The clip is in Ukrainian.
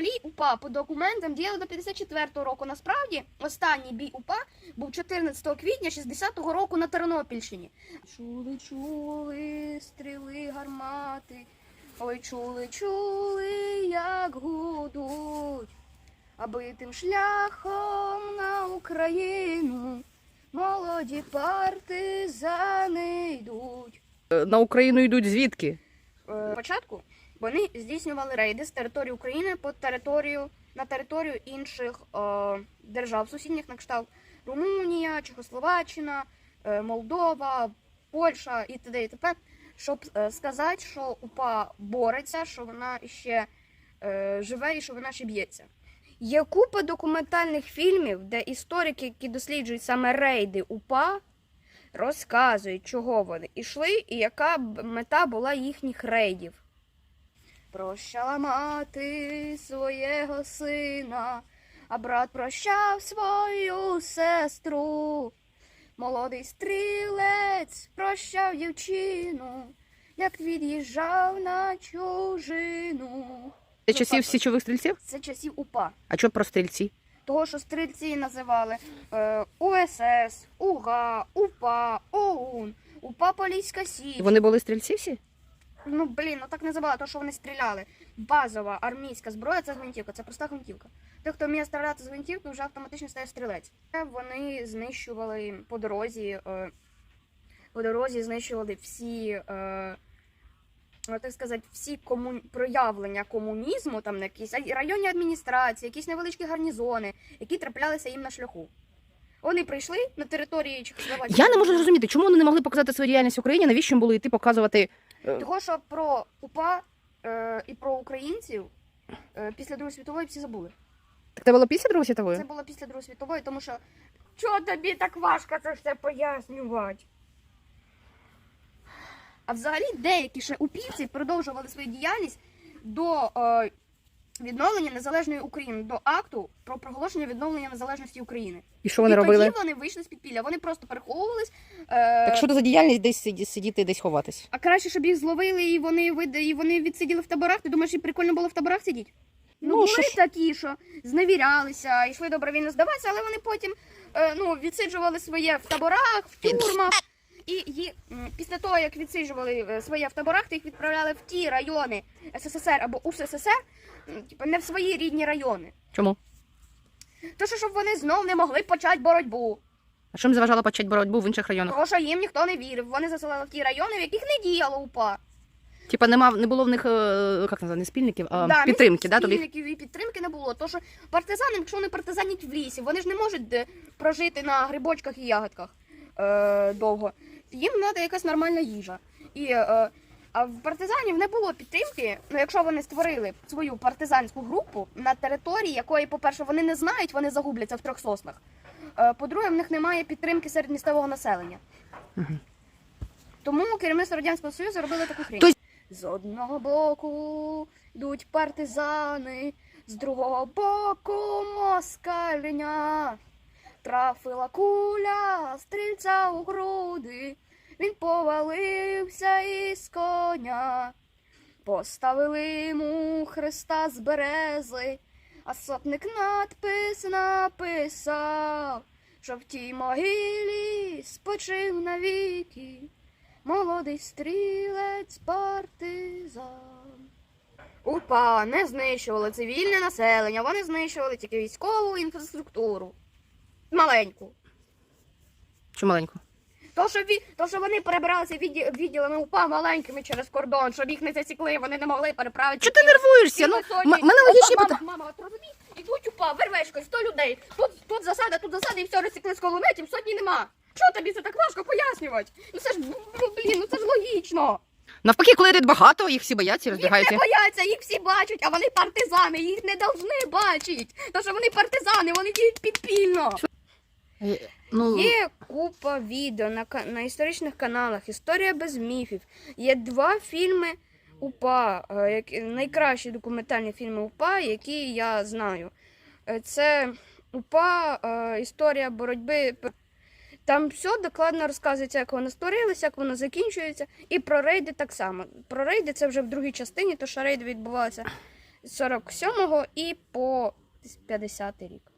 взагалі УПА по документам діяли до 54-го року. Насправді, останній бій УПА був 14 квітня 60-го року на Тернопільщині. Чули, чули, стріли, гармати. Ой, чули, чули, як гудуть. Аби тим шляхом на Україну молоді партизани йдуть. Е, На Україну йдуть звідки? Е, Спочатку вони здійснювали рейди з території України по територію на територію інших е, держав сусідніх на кшталт Румунія, Чехословаччина, е, Молдова, Польща і т.д. і т.п. Щоб е, сказати, що УПА бореться, що вона ще е, живе і що вона ще б'ється. Є купа документальних фільмів, де історики, які досліджують саме рейди УПА, розказують, чого вони ішли і яка мета була їхніх рейдів. Прощала мати свого сина, а брат прощав свою сестру. Молодий стрілець прощав дівчину, як від'їжджав на чужину. Це часів січових стрільців? Це часів УПА. А що про стрільці? Того, що стрільці називали е, УСС, УГА, УПА, ОУН, УПА Поліська Січ. Вони були стрільці всі? Ну блін, ну так називали, то що вони стріляли. Базова армійська зброя це гвинтівка, це проста гвинтівка. Той, хто вміє стріляти з гвинтівки, вже автоматично стає стрілець. Вони знищували по дорозі, е, по дорозі знищували всі, е, ну, так сказати, всі кому... проявлення комунізму, там якісь районні адміністрації, якісь невеличкі гарнізони, які траплялися їм на шляху. Вони прийшли на території Чехословаччини. Я не можу зрозуміти, чому вони не могли показати свою діяльність в Україні, навіщо їм було йти показувати. Е, Того, що про УПА е, і про українців е, після Другої світової всі забули. Так це було після Другої світової? Це було після Другої світової, тому що чого тобі так важко це все пояснювати? А взагалі деякі ще упівці продовжували свою діяльність до е, відновлення незалежної України, до акту про проголошення відновлення незалежності України. І що вони і робили? тоді вони вийшли з підпілля. Вони просто переховувались. Е, Так що це за діяльність десь сиді- сидіти, десь ховатись? А краще, щоб їх зловили і вони вид... і вони відсиділи в таборах. Ти думаєш, їм прикольно було в таборах сидіти? Ну, Ну, були що ж. такі, що зневірялися, йшли добровільно здаватися, але вони потім е, ну, відсиджували своє в таборах, в тюрмах. І, ї- м, після того, як відсиджували е, своє в таборах, то їх відправляли в ті райони СССР або УССР, типу, не в свої рідні райони. Чому? То що, щоб вони знов не могли почати боротьбу. А що їм заважало почати боротьбу в інших районах? Тому що їм ніхто не вірив. Вони засилали в ті райони, в яких не діяло УПА. Типа нема, не було в них, е, як називати, не спільників, а Да, підтримки, да, тобі? спільників і підтримки не було. Тож партизани, якщо вони партизанять в лісі, вони ж не можуть е, прожити на грибочках і ягодках е, довго. Їм треба якась нормальна їжа. І, е, а в партизанів не було підтримки. Ну, якщо вони створили свою партизанську групу на території, якої, по-перше, вони не знають, вони загубляться в трьох соснах. Е, по-друге, в них немає підтримки серед місцевого населення. Мгм. Тому керівництво Радянського Союзу робило таку хрінь. Тобто- З одного боку йдуть партизани, з другого боку москальня. Трафила куля стрільця у груди, він повалився із коня. Поставили йому хреста з берези, а сотник надпис написав, що в тій могилі спочив навіки молодий стрілець партизан. УПА не знищували цивільне населення, вони знищували тільки військову інфраструктуру. Маленьку. Що маленько? То, що, ві... то, що вони перебиралися відді... відділами УПА маленькими через кордон, щоб їх не засікли, вони не могли переправити. Чого ти нервуєшся? Ну, м- мене логічні мама, питання. мама, от розумієш, ідуть УПА, вервешкою, 100 людей. Тут, тут засада, тут засада, і все розсікли з колометів, сотні нема. Чого тобі це так важко пояснювати? Ну це ж, ну, блін, ну це ж логічно. Навпаки, коли ряд багато, їх всі бояться і Їх розбігаються. не бояться, їх всі бачать, а вони партизани, їх не должны бачити. Тому що вони партизани, вони діють підпільно. Е, Ну, Є купа відео на, на історичних каналах, історія без міфів. Є два фільми УПА, е, які, найкращі документальні фільми УПА, які я знаю. Е, Це УПА, історія боротьби. Там все докладно розказується, як воно створилося, як воно закінчується. І про рейди так само. Про рейди це вже в другій частині, то що рейди відбувалися з 47-го і по 50 рік.